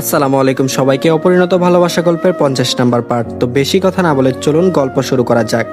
আসসালামু আলাইকুম সবাইকে অপরিণত ভালোবাসা গল্পের পঞ্চাশ নাম্বার পার্ট। তো বেশি কথা না বলে চলুন গল্প শুরু করা যাক।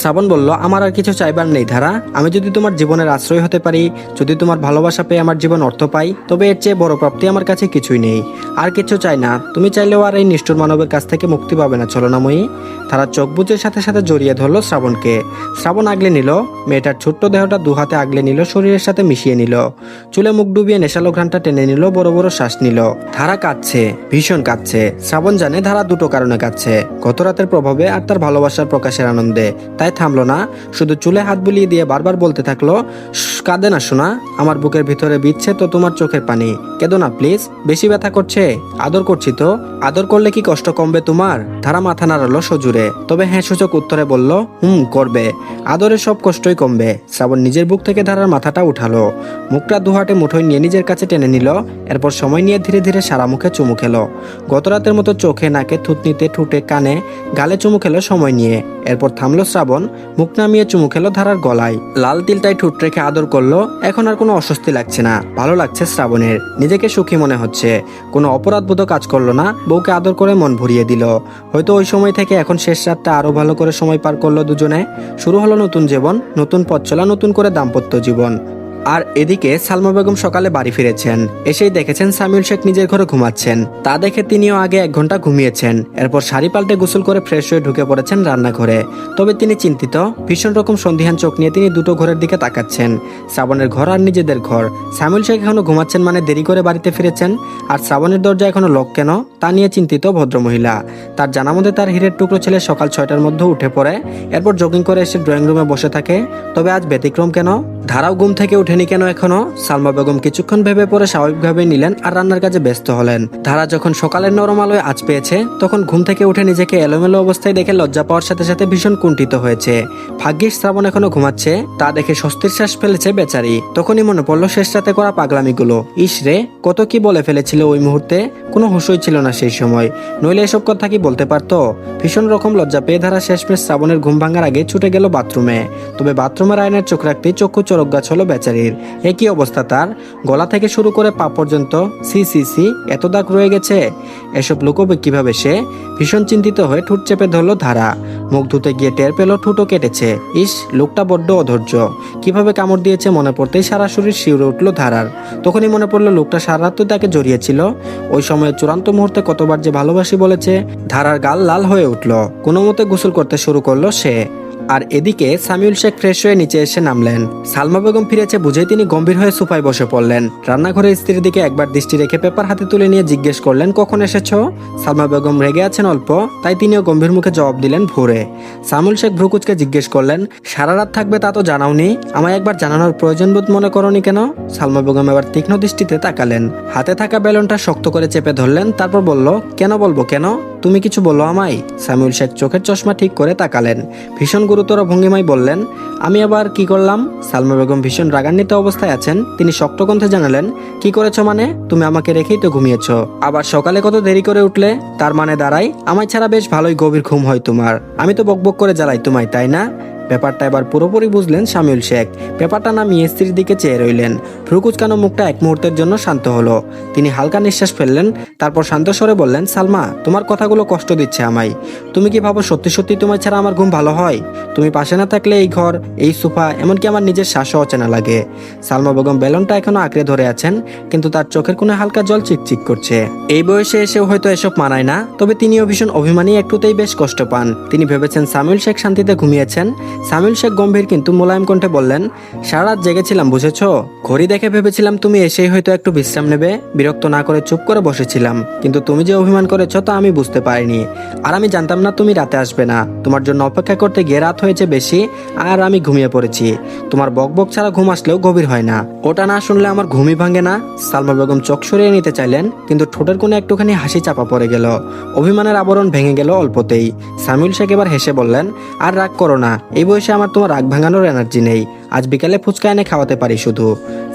শ্রাবণ বলল, আমার আর কিছু চাইবার নেই ধারা। আমি যদি তোমার জীবনের আশ্রয় হতে পারি, যদি তোমার ভালোবাসা পেয়ে আমার জীবন অর্থ পাই, তবে এর চেয়ে বড় প্রাপ্তি আমার কাছে কিছুই নেই। আর কিছু চাই না। তুমি চাইলেও আর এই নিষ্ঠুর মানবের কাছ থেকে মুক্তি পাবে না চলনাময়ী তারা চোখ বুঝের সাথে সাথে জড়িয়ে ধরলো শ্রাবণকে। শ্রাবণ আগলে নিল, মেয়েটার ছোট্ট দেহটা দু হাতে আগলে নিল, শরীরের সাথে মিশিয়ে নিল। চুলে মুখ ডুবিয়ে নেশালো ঘ্রাণটা টেনে নিল, বড় বড় শ্বাস নিল। ধারা কাঁদছে, ভীষণ কাঁদছে। শ্রাবণ জানে ধারা দুটো কারণে কাঁদছে, গত রাতের প্রভাবে আর তার ভালোবাসার প্রকাশের আনন্দে। তাই থামলো না শুধু চুলে হাত বুলিয়ে দিয়ে বারবার বলতে থাকল "শ্শ্, কাঁদে না শোনা আমার বুকের ভিতরে বিচ্ছে তো তোমার চোখের পানি। কেঁদো না, প্লিজ। বেশি ব্যথা করছে? আদর করছি তো। আদর করলে কি কষ্ট কমবে তোমার? ধারা মাথা নাড়ালো সজুরে। তবে হ্যাঁ সূচক উত্তরে বলল, হুম, করবে। আদরের সব কষ্টই কমবে। শ্রাবণ নিজের বুক থেকে ধারার মাথাটা উঠালো। মুখটা দুহাটে মুঠোয় নিয়ে নিজের কাছে টেনে নিল। এরপর সময় নিয়ে ধীরে ধীরে সারা মুখে চুমু খেলো। গত রাতের মতো চোখে নাকে থুতনিতে ঠুটে কানে গালে চুমু খেলো সময় নিয়ে। এরপর থামলো শ্রাবণ। মুখ নামিয়ে চুমু খেলো ধারার গলায়। লাল তিলটায় ঠুট রেখে আদর করল, এখন আর কোনো অস্বস্তি লাগছে না, ভালো লাগছে শ্রাবণের। নিজেকে সুখী মনে হচ্ছে। কোনো অপরাধবোধ কাজ করল না, বউকে আদর করে মন ভরিয়ে দিল। হয়তো ওই সময় থেকে এখন শেষ রাতটা আরও ভালো করে সময় পার করল দুজনে। শুরু হলো নতুন জীবন, নতুন পথ চলা, নতুন করে দাম্পত্য জীবন। আর এদিকে সালমা বেগম সকালে বাড়ি ফিরেছেন। এসেই দেখেছেন সামিউল শেখ নিজের ঘরে ঘুমাচ্ছেন। তা দেখে তিনিও আগে এক ঘণ্টা ঘুমিয়েছেন। এরপর শাড়ি পাল্টে গোসল করে ফ্রেশ হয়ে ঢুকে পড়েছেন রান্নাঘরে। তবে তিনি চিন্তিত, ভীষণ রকম সন্ধিহান চোখ নিয়ে তিনি দুটো ঘরের দিকে তাকাচ্ছেন। শ্রাবণের ঘর আর নিজেদের ঘর। সামিউল শেখ এখনও ঘুমাচ্ছেন মানে দেরি করে বাড়িতে ফিরেছেন। আর শ্রাবণের দরজা এখনও লক কেন? তা নিয়ে চিন্তিত ভদ্রমহিলা। তার জানা মধ্যে তার হীরের টুকরো ছেলে সকাল ছয়টার মধ্যে উঠে পড়ে। এরপর জগিং করে এসে ড্রয়িং রুমে বসে থাকে। তবে আজ ব্যতিক্রম কেন? ধারাও ঘুম থেকে উঠেনি কেন এখনও সালমা বেগম কিছুক্ষণ ভেবে পরে স্বাভাবিকভাবে নিলেন আর রান্নার কাজে ব্যস্ত হলেন। ধারা যখন সকালের নরম আলোয় আজ পেয়েছে, তখন ঘুম থেকে উঠে নিজেকে এলোমেলো অবস্থায় দেখে লজ্জা পাওয়ার সাথে সাথে ভীষণ কুণ্ঠিত হয়েছে। ভাগ্যিস শ্রাবণ এখনও ঘুমাচ্ছে, তা দেখে স্বস্তির শ্বাস ফেলেছে বেচারি। তখনই মনে পড়ল শেষ রাতে করা পাগলামিগুলো। ইস রে, কত কি বলে ফেলেছিল ওই মুহূর্তে? কোনো হুঁশই ছিল না সেই সময়। নইলে এসব কথা কি বলতে পারতো? ভীষণ রকম লজ্জা পেয়ে ধারা শেষমেশ শ্রাবণের ঘুম ভাঙার আগে ছুটে গেল বাথরুমে। তবে বাথরুমের আয়নার চোখ রাখতে চক্ষু চরক গাছ হলো বেচারির। একই অবস্থা তার। গলা থেকে শুরু করে পা পর্যন্ত সি সি সি, এত দাগ রয়ে গেছে। এসব লুকোবে কীভাবে সে? ভীষণ চিন্তিত হয়ে ঠোঁট চেপে ধরলো ধারা। মুখ ধুতে গিয়ে টের পেল ঠুটো কেটেছে। ইস, লোকটা বড্ড অধৈর্য। কীভাবে কামড় দিয়েছে মনে পড়তেই সারা শরীর শিউরে উঠল ধারার। তখনই মনে পড়ল লোকটা সারা রাত তাকে জড়িয়েছিল। ওই সময় চূড়ান্ত মুহূর্তে কতবার যে ভালোবাসি বলেছে, ধারার গাল লাল হয়ে উঠল। কোনো মতে গোসল করতে শুরু করল সে। আর এদিকে সামিউল শেখ ফ্রেশ হয়ে নিচে এসে নামলেন। সালমা বেগম ফিরেছে বুঝেই তিনি গম্ভীর হয়ে সোফায় বসে পড়লেন। রান্নাঘরে স্ত্রীর দিকে একবার দৃষ্টি রেখে পেপার হাতে তুলে নিয়ে জিজ্ঞেস করলেন, কখন এসেছ? সালমা বেগম, রেগে আছেন অল্প। তাই তিনিও গম্ভীর মুখে জবাব দিলেন, ভোরে। সামুল শেখ ভ্রুকুচকে জিজ্ঞেস করলেন, সারা রাত থাকবে তা তো জানাওনি? আমায় একবার জানানোর প্রয়োজন বোধ মনে করনি কেন? সালমা বেগম এবার তীক্ষ্ণ দৃষ্টিতে তাকালেন। হাতে থাকা বেলুনটা শক্ত করে চেপে ধরলেন, তারপর বলল, কেন বলব কেন? তুমি কিছু বলো আমায়? সামিউল শেখ চোখের চশমা ঠিক করে তাকালেন। ভীষণ গুরুতর ভঙ্গিমায় বললেন, আমি আবার কি করলাম? সালমা বেগম ভীষণ রাগান্বিত অবস্থায় আছেন। তিনি শক্ত কণ্ঠে জানালেন, কি করেছ মানে? তুমি আমাকে রেখেই তো ঘুমিয়েছো। আবার সকালে কত দেরি করে উঠলে? তার মানে দাঁড়াই। আমায় ছাড়া বেশ ভালোই গভীর ঘুম হয় তোমার। আমি তো বকবক করে জ্বালাই তোমায়, তাই না? ব্যাপারটা এবার পুরোপুরি বুঝলেন শামিউল শেখ। ব্যাপারটা নামিয়ে স্ত্রীর দিকে চেয়ে রইলেন। ভ্রুকুচকানো মুখটা এক মুহূর্তের জন্য শান্ত হলো? তিনি হালকা নিঃশ্বাস ফেললেন, তারপর শান্ত স্বরে বললেন, সালমা, তোমার কথাগুলো কষ্ট দিচ্ছে আমায়। তুমি কি ভাবো সত্যি সত্যি তোমার ছাড়া আমার ঘুম ভালো হয়? তুমি পাশে না থাকলে এই ঘর, এই সোফা, এমনকি আমার নিজের শ্বাসও অচেনা লাগে। সালমা বেগম বেলনটা এখনও আঁকড়ে ধরে আছেন, কিন্তু তার চোখের কোনো হালকা জল চিকচিক করছে। এই বয়সে এসেও হয়তো এসব মানায় না, তবে তিনিও ভীষণ অভিমানী, একটুতেই বেশ কষ্ট পান। তিনি ভেবেছেন সামিউল শেখ শান্তিতে ঘুমিয়েছেন। সামিউল শেখ গম্ভীর কিন্তু মোলায়েম কণ্ঠে বললেন সারা রাত জেগেছিলাম, বুঝেছ? ঘড়ি দেখে ভেবেছিলাম তুমি এসেই হয়তো একটু বিশ্রাম নেবে, বিরক্ত না করে চুপ করে বসেছিলাম। কিন্তু তুমি যে অভিমান করেছ তা আমি বুঝতে পারিনি। আর আমি জানতাম না তুমি রাতে আসবে না। তোমার জন্য অপেক্ষা করতে গিয়ে রাত হয়েছে বেশি, আর আমি ঘুমিয়ে পড়েছি। তোমার বকবক ছাড়া ঘুম আসলেও গভীর হয় না। ওটা না শুনলে আমার ঘুমই ভাঙে না। সালমা বেগম চোখ সরিয়ে নিতে চাইলেন, কিন্তু ঠোঁটের কোণে একটুখানি হাসি চাপা পড়ে গেল। অভিমানের আবরণ ভেঙে গেল অল্পতেই। সামিউল শেখ এবার হেসে বললেন, আর রাগ করো না, এই বয়সে আমার তোমার রাগ ভাঙানোর এনার্জি নেই। আজ বিকালে ফুচকা এনে খাওয়াতে পারি শুধু।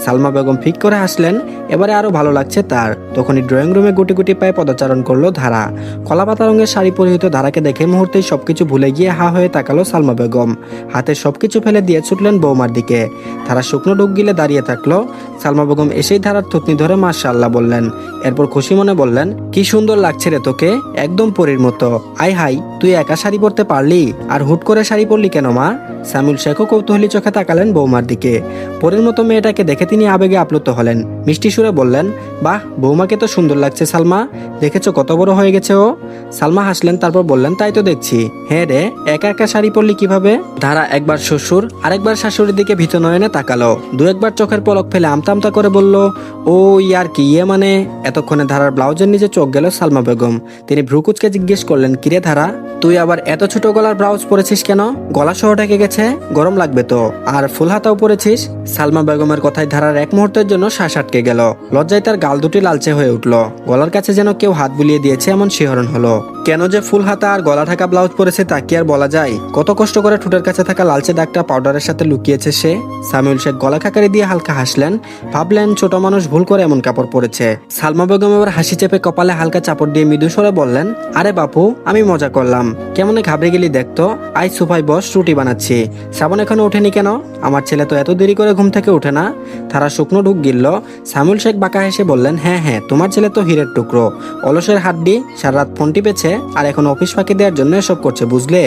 সালমা বেগম ফিক করে হাসলেন এবারে আরও ভালো লাগছে তার। তখনই ড্রয়িং রুমে গুটি গুটি পায়ে পদচারণ করল ধারা। কলাপাতা রঙের শাড়ি পরিহিত ধারাকে দেখে মুহূর্তেই সবকিছু ভুলে গিয়ে হা হয়ে তাকালো সালমা বেগম। হাতে সবকিছু ফেলে দিয়ে ছুটলেন বৌমার দিকে। ধারা শুকনো ডুক গিলে দাঁড়িয়ে থাকল। সালমা বেগম এসেই ধারার থুতনি ধরে মাশাআল্লাহ বললেন। এরপর খুশি মনে বললেন, কি সুন্দর লাগছে রে তোকে, একদম পরীর মতো। আই হাই, তুই একা শাড়ি পরতে পারলি? আর হুট করে শাড়ি পরলি কেন মা? সামিউল শেখও কৌতূহলী চোখে তাকালেন বৌমার দিকে। পরের মতো মেয়েটাকে দেখে তিনি আবেগে আপ্লুত হলেন। মিষ্টি সুরে বললেন বাহ, বৌমাকে তো সুন্দর লাগছে, সালমা। দেখেছ কত বড় হয়ে গেছে ও? সালমা হাসলেন, তারপর বললেন, তাই তো দেখছি। হ্যাঁ রে, একা একা শাড়ি পরলি কীভাবে? ধারা, একবার শ্বশুর, আরেকবার শাশুড়ির দিকে ভীত নয়নে তাকালো। দু একবার চোখের পলক ফেলে আমতা আমতা করে বলল, ও ইয়ার কি ইয়ে মানে? এতক্ষণে ধারার ব্লাউজের নিচে চোখ গেল সালমা বেগম। তিনি ভ্রুকুচকে জিজ্ঞেস করলেন কিরে ধারা, তুই আবার এত ছোট গলার ব্লাউজ পরেছিস কেন? গলা সহ ঢেকে গেছে, গরম লাগবে তো। আর ফুল হাতাও পরেছিস? সালমা বেগমের কথায় ধারার এক মুহূর্তের জন্য শ্বাস আটকে গেল। লজ্জায় তার গাল দুটি লালচে হয়ে উঠল। গলার কাছে যেন কেউ হাত বুলিয়ে দিয়েছে এমন শিহরণ হলো। কেন যে ফুল হাতা আর গলা ঢাকা ব্লাউজ পরেছে তা কি আর বলা যায়? কত কষ্ট করে ঠোঁটের কাছে থাকা লালচে দাগটা পাউডারের সাথে লুকিয়েছে সে। সামিউল শেখ গলা খাকারি দিয়ে হালকা হাসলেন। ভাবলেন, ছোট মানুষ ভুল করে এমন কাপড় পরেছে। সালমা বেগম এবার হাসি চেপে কপালে হালকা চাপড় দিয়ে মৃদু সরে বললেন, আরে বাপু, আমি মজা করলাম। কেমন ঘাবড়ে গেলি দেখতো আই সুফাই, বস, রুটি বানাচ্ছি। সাবন এখনও ওঠেনি কেন? আমার ছেলে তো এত দেরি করে ঘুম থেকে ওঠে না। তারা শুকনো ঢুক গিলল। সামুল শেখ বাঁকা হেসে বললেন হ্যাঁ হ্যাঁ তোমার ছেলে তো হীরের টুকরো। অলসের হাড্ডি সারা রাত ফোন টিপেছে আর এখন অফিস ফাঁকি দেওয়ার জন্য এসব করছে, বুঝলে?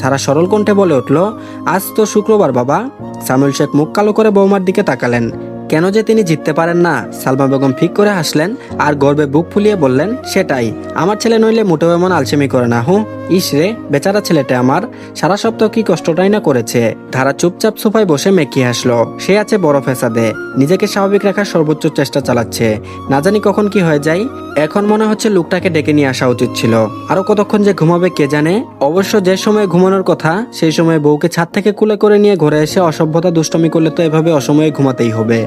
তারা সরল কণ্ঠে বলে উঠল, আজ তো শুক্রবার, বাবা। সামুল শেখ মুখ কালো করে বৌমার দিকে তাকালেন। কেন যে তিনি জিততে পারেন না? সালমা বেগম ফিক করে হাসলেন আর গর্বে বুক ফুলিয়ে বললেন, সেটাই। আমার ছেলে নইলে মোটেও এমন আলসেমি করে না, হুঁ? ইস রে, বেচারা ছেলেটা আমার। সারা সপ্তাহ কি কষ্টটাই না করেছে। ধারা চুপচাপ সোফায় বসে মেকি হাসলো। সে আছে বড় ফেসাদে। নিজেকে স্বাভাবিক রাখার সর্বোচ্চ চেষ্টা চালাচ্ছে। না জানি কখন কি হয়ে যায়। এখন মনে হচ্ছে লোকটাকে ডেকে নিয়ে আসা উচিত ছিল। আরও কতক্ষণ যে ঘুমাবে কে জানে? অবশ্য যে সময় ঘুমানোর কথা, সেই সময় বউকে ছাদ থেকে কুলে করে নিয়ে ঘরে এসে অসভ্যতা দুষ্টমি করলে তো এভাবে অসময়ে ঘুমাতেই হবে।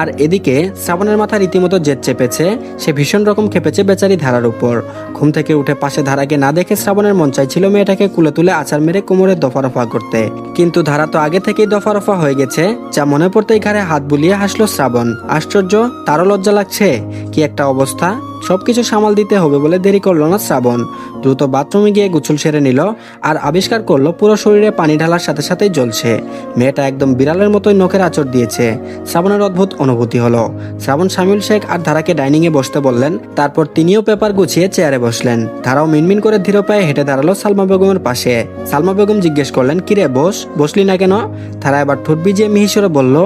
আর এদিকে শ্রাবণের মাথা রীতিমতো জেদ চেপেছে, সে ভীষণ রকম খেপেছে বেচারি ধারার উপর। ঘুম থেকে উঠে পাশে ধারাকে না দেখে শ্রাবণের মন চাইছিল মেয়েটাকে কুলে তুলে আচার মেরে কোমরে দফারফা করতে। কিন্তু ধারা তো আগে থেকেই দফারফা হয়ে গেছে, যা মনে পড়তেই ঘাড়ে হাত বুলিয়ে হাসলো শ্রাবণ। আশ্চর্য, তারও লজ্জা লাগছে? কি একটা অবস্থা? সবকিছু সামাল দিতে হবে বলে দেরি করল না শ্রাবণ। দ্রুত বাথরুমে গিয়ে গুছল সেরে নিল আর আবিষ্কার করল পুরো শরীরে পানি ঢালার সাথে সাথেই জ্বলছে। মেয়েটা একদম বিড়ালের মতোই নখের আচর দিয়েছে। শ্রাবণের অদ্ভুত অনুভূতি হলো। শ্রাবণ শামিল শেখ আর ধারাকে ডাইনিং এ বসতে বললেন, তারপর তিনিও পেপার গুছিয়ে চেয়ারে বসলেন। ধারাও মিনমিন করে ধীর পায়ে হেঁটে দাঁড়াল সালমা বেগমের পাশে। সালমা বেগম জিজ্ঞেস করলেন, কিরে, বস, বসলি না কেন? ধারা এবার ঠোঁট ভিজিয়ে মিহিসরে বলল,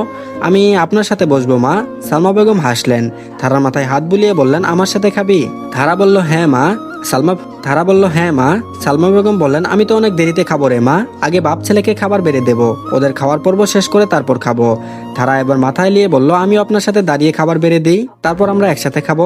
আমি আপনার সাথে বসবো, মা। সালমা বেগম হাসলেন। ধারার মাথায় হাত বুলিয়ে বললেন, আমার সাথে খাবি? ধারা বলল হ্যাঁ মা। সালমা, ধারা বলল হ্যাঁ মা। সালমা বেগম বললেন, আমি তো অনেক দেরিতে খাব রে, মা। আগে বাপ ছেলেকে খাবার বেড়ে দেবো। ওদের খাওয়ার পর্ব শেষ করে তারপর খাব। ধারা এবার মাথায় নিয়ে বলল আমি আপনার সাথে দাঁড়িয়ে খাবার বেড়ে দিই। তারপর আমরা একসাথে খাব।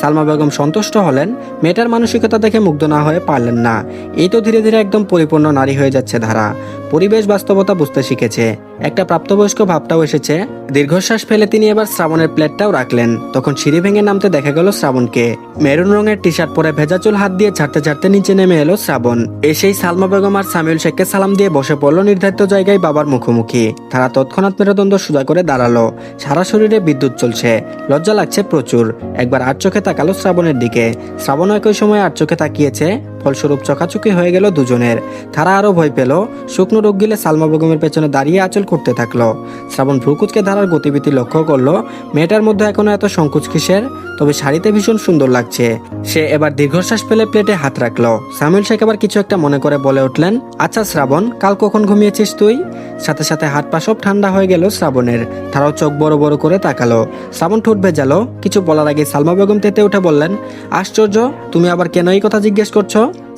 সালমা বেগম সন্তুষ্ট হলেন। মেয়েটার মানসিকতা দেখে মুগ্ধ না হয়ে পারলেন না। এই তো ধীরে ধীরে একদম পরিপূর্ণ নারী হয়ে যাচ্ছে ধারা। পরিবেশ বাস্তবতা বুঝতে শিখেছে। একটা প্রাপ্তবয়স্ক ভাবটাও এসেছে। দীর্ঘশ্বাস ফেলে তিনি এবার শ্রাবণের প্লেটটাও রাখলেন। তখন সিঁড়ি ভেঙে নামতে দেখা গেল শ্রাবণকে। মেরুন রঙের টি শার্ট পরে ভেজা চুল হাত দিয়ে ছাড়তে ছাড়তে নিচে নেমে এলো শ্রাবণ। এসেই সালমা বেগম আর সামিউল শেখকে সালাম দিয়ে বসে পড়ল নির্ধারিত জায়গায় বাবার মুখোমুখি। তারা তৎক্ষণাৎ মেরুদণ্ড সোজা করে দাঁড়াল। সারা শরীরে বিদ্যুৎ চলছে। লজ্জা লাগছে প্রচুর। একবার আর চোখে তাকালো শ্রাবণের দিকে। শ্রাবণ একই সময় আর চোখে তাকিয়েছে। ফলস্বরূপ চকাচুকি হয়ে গেল দুজনের। তারা আরও ভয় পেল। শুকনো রোগ গিলে সালমা বেগমের পেছনে দাঁড়িয়ে আঁচল করতে থাকল। শ্রাবণ ভ্রুকুচকে ধারার গতিবিধি লক্ষ্য করল। মেয়েটার মধ্যে এখনও এত সংকুচ কিসের? তবে শাড়িতে ভীষণ সুন্দর লাগছে। সে এবার দীর্ঘশ্বাস ফেলে প্লেটে হাত রাখল। সামিল শেখ আবার কিছু একটা মনে করে বলে উঠলেন আচ্ছা শ্রাবণ, কাল কখন ঘুমিয়েছিস তুই? সাথে সাথে হাত পা সব ঠান্ডা হয়ে গেল শ্রাবণের। তারাও চোখ বড় বড় করে তাকালো। শ্রাবণ ঠোঁট ভেজালো। কিছু বলার আগে সালমা বেগম তেতে উঠে বললেন, আশ্চর্য, তুমি আবার কেন এই কথা জিজ্ঞেস করছ?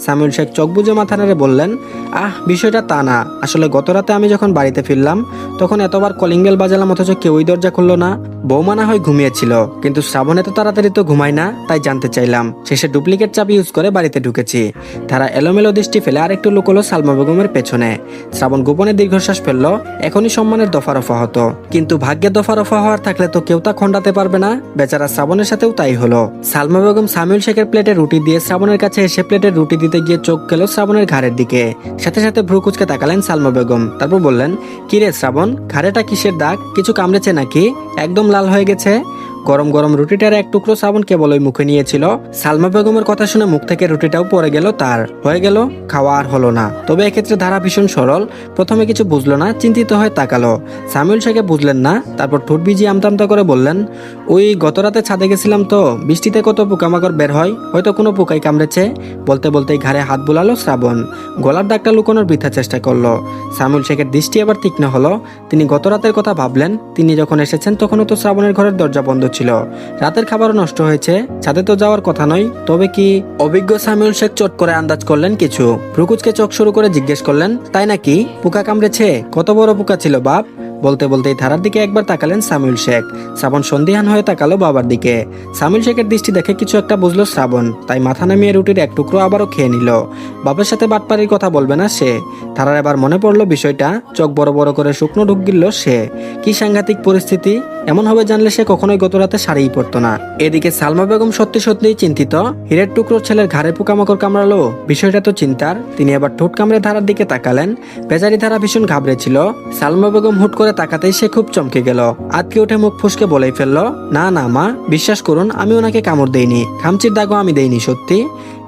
সামিউল শেখ চোখ বুঝে মাথা নেড়ে বললেন, আহ, বিষয়টা তা না। আসলে গত রাতে আমি যখন বাড়িতে ফিরলাম, তখন এতবার কলিং বেল বাজালাম অথচ কেউই দরজা খুললো না। বৌমা না হয় ঘুমিয়েছিল, কিন্তু শ্রাবণ এত তাড়াতাড়ি তো ঘুমায় না, তাই জানতে চাইলাম। শেষে ডুপ্লিকেট চাবি ইউজ করে বাড়িতে ঢুকেছি। তারা এলোমেলো দৃষ্টি ফেলে আরেকটু লুকোলো সালমা বেগমের পেছনে। শ্রাবণ গোপনে দীর্ঘশ্বাস ফেলল, এখনই সম্মানের দফারফা হতো। কিন্তু ভাগ্যে দফারফা হওয়ার থাকলে তো কেউ তা খণ্ডাতে পারবে না। বেচারা শ্রাবণের সাথেও তাই হলো। সালমা বেগম সামিউল শেখের প্লেটে রুটি দিয়ে শ্রাবণের কাছে এসে প্লেটে রুটি দিতে গিয়ে চোখ গেল শ্রাবণের ঘাড়ের দিকে। সাথে সাথে ভ্রু কুচকে তাকালেন সালমা বেগম। তারপর বললেন, কি রে শ্রাবণ, ঘাড়েটা কিসের দাগ? কিছু কামড়েছে নাকি? একদম লাল হয়ে গেছে? গরম গরম রুটিটার এক টুকরো শ্রাবণ কেবল ওই মুখে নিয়েছিল। সালমা বেগমের কথা শুনে মুখ থেকে রুটিটাও পড়ে গেল তার। হয়ে গেল, খাওয়া আর হলো না। তবে এক্ষেত্রে ধারা ভীষণ সরল। প্রথমে কিছু বুঝলো না, চিন্তিত হয়ে তাকালো। সামিউল শেখে বুঝলেন না, তারপর ঠোঁট ভিজিয়ে আমতামতা করে বললেন ওই গত রাতে ছাদে গেছিলাম তো, বৃষ্টিতে কত পোকামাকড় বের হয়, হয়তো কোনো পোকাই কামড়েছে। বলতে বলতেই ঘাড়ে হাত বুলালো শ্রাবণ। গলার দাগটা লুকোনোর বৃথা চেষ্টা করল। সামিউল শেখের দৃষ্টি আবার তীক্ষ্ণ হলো। তিনি গত রাতের কথা ভাবলেন, তিনি যখন এসেছেন তখনও তো শ্রাবণের ঘরের দরজা বন্ধ ছিল। রাতের খাবারও নষ্ট হয়েছে, ছাদে তো যাওয়ার কথা নয়, তবে কি অভিজ্ঞ সামিউল শেখ চট করে আন্দাজ করলেন কিছু? প্রকুচকে চোখ শুরু করে জিজ্ঞেস করলেন, তাই নাকি পোকা কামড়েছে? কত বড় পোকা ছিল বাপ? বলতে বলতেই ধারার দিকে একবার তাকালেন সামিউল শেখ। শ্রাবণ সন্দিহান হয়ে তাকালো বাবার দিকে। সামিউল শেখের দৃষ্টি দেখে কিছু একটা বুঝলো শ্রাবণ, তাই মাথা নামিয়ে রুটির এক টুকরো আবারও খেয়ে নিল। বাবার সাথে বাটপাড়ির কথা বলবে না সে। ধারার এবার মনে পড়ল বিষয়টা, চোখ বড় বড় করে শুকনো ঢুক গিলল সে। কি সাংঘাতিক পরিস্থিতি, এমন হবে জানলে সে কখনোই গত রাতে শাড়িই পরতো না। এদিকে সালমা বেগম সত্যি সত্যিই চিন্তিত। হীরের টুকরো ছেলের ঘাড়ে পোকামাকড় কামড়ালো? বিষয়টা তো চিন্তার। তিনি আবার ঠোঁট কামড়ে ধারার দিকে তাকালেন। বেচারি ধারা ভীষণ ঘাবড়েছিল। সালমা বেগম হুট করে তাকাতেই সে খুব চমকে গেল। আতকে উঠে মুখ ফুসকে বলেই ফেলল, না না, মা, বিশ্বাস করুন, আমি ওনাকে কামড় দেইনি। খামচির দাগও আমি দেইনি, সত্যি?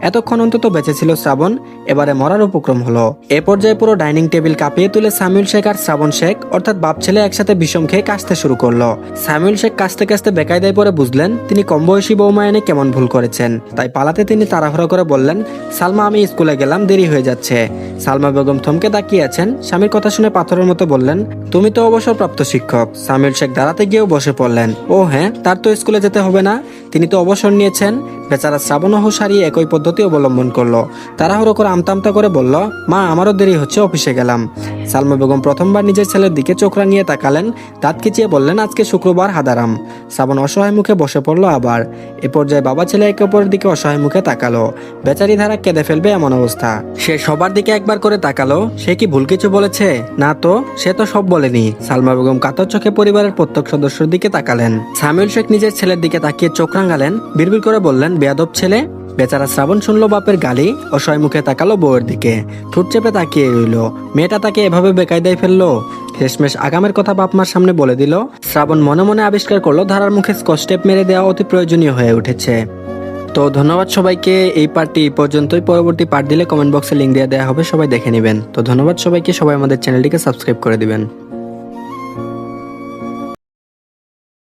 এতক্ষণ অন্তত বেঁচে ছিল শ্রাবণ, এবারে মরার উপক্রম হলো। এ পর্যায়ে পুরো ডাইনিং টেবিল কাঁপিয়ে তুলে সামিউল শেখ আর শ্রাবণ শেখ, অর্থাৎ বাপ ছেলে একসাথে বিষম খেয়ে কাশতে শুরু করল। সামিউল শেখ কাশতে কাশতে বেকায়দায় পরে বুঝলেন, তিনি কম বয়সী বৌমা এনে কেমন ভুল করেছেন? তাই পালাতে তিনি তাড়াহুড়া করে বললেন, সালমা, আমি স্কুলে গেলাম, দেরি হয়ে যাচ্ছে। সালমা বেগম থমকে তাকিয়ে আছেন, স্বামীর কথা শুনে পাথরের মতো বললেন তুমি তো অবসরপ্রাপ্ত শিক্ষক। সামিউল শেখ দাঁড়াতে গিয়েও বসে পড়লেন। ও হ্যাঁ তার তো স্কুলে যেতে হবে না। তিনি তো অবসর নিয়েছেন। বেচারা শ্রাবণ ও সারিয়ে একই পদ্ধতি অবলম্বন করল। তাড়াহুড়ো করে আমতামতা করে বলল, মা, আমারও দেরি হচ্ছে, অফিসে গেলাম। সালমা বেগম প্রথমবার নিজের ছেলের দিকে চোখ রাঙিয়ে তাকালেন, দাঁত খিচিয়ে বললেন, আজকে শুক্রবার, হাদারাম। শ্রাবণ অসহায় মুখে বসে পড়ল আবার। এ পর্যায়ে বাবা ছেলে একে অপরের দিকে অসহায় মুখে তাকালো। বেচারি ধারা কেঁদে ফেলবে এমন অবস্থা। সে সবার দিকে একবার করে তাকালো, সে কি ভুল কিছু বলেছে? না তো, সে তো সব বলেনি। সালমা বেগম কাতর চোখে পরিবারের প্রত্যেক সদস্যর দিকে তাকালেন। সামিউল শেখ নিজের ছেলের দিকে তাকিয়ে চোখ রাঙালেন, বিড়বিড় করে বললেন, বেয়াদব ছেলে। বেচারা শ্রাবণ শুনলো বাপের গালি অসহায় মুখে তাকালো বউয়ের দিকে। ঠোঁট চেপে তাকিয়ে রইল। মেয়েটা তাকে এভাবে বেকায়দায় ফেলল? শেষমেশ আগামের কথা বাপমার সামনে বলে দিল। শ্রাবণ মনে মনে আবিষ্কার করল, ধারার মুখে স্কচটেপ মেরে দেওয়া অতি প্রয়োজনীয় হয়ে উঠেছে। তো ধন্যবাদ সবাইকে। এই পার্টটি পর্যন্তই। পরবর্তী পার্ট দিলে কমেন্ট বক্সে লিঙ্ক দেওয়া হবে, সবাই দেখে নেবেন। তো ধন্যবাদ সবাইকে। সবাই আমাদের চ্যানেলটিকে সাবস্ক্রাইব করে দিবেন।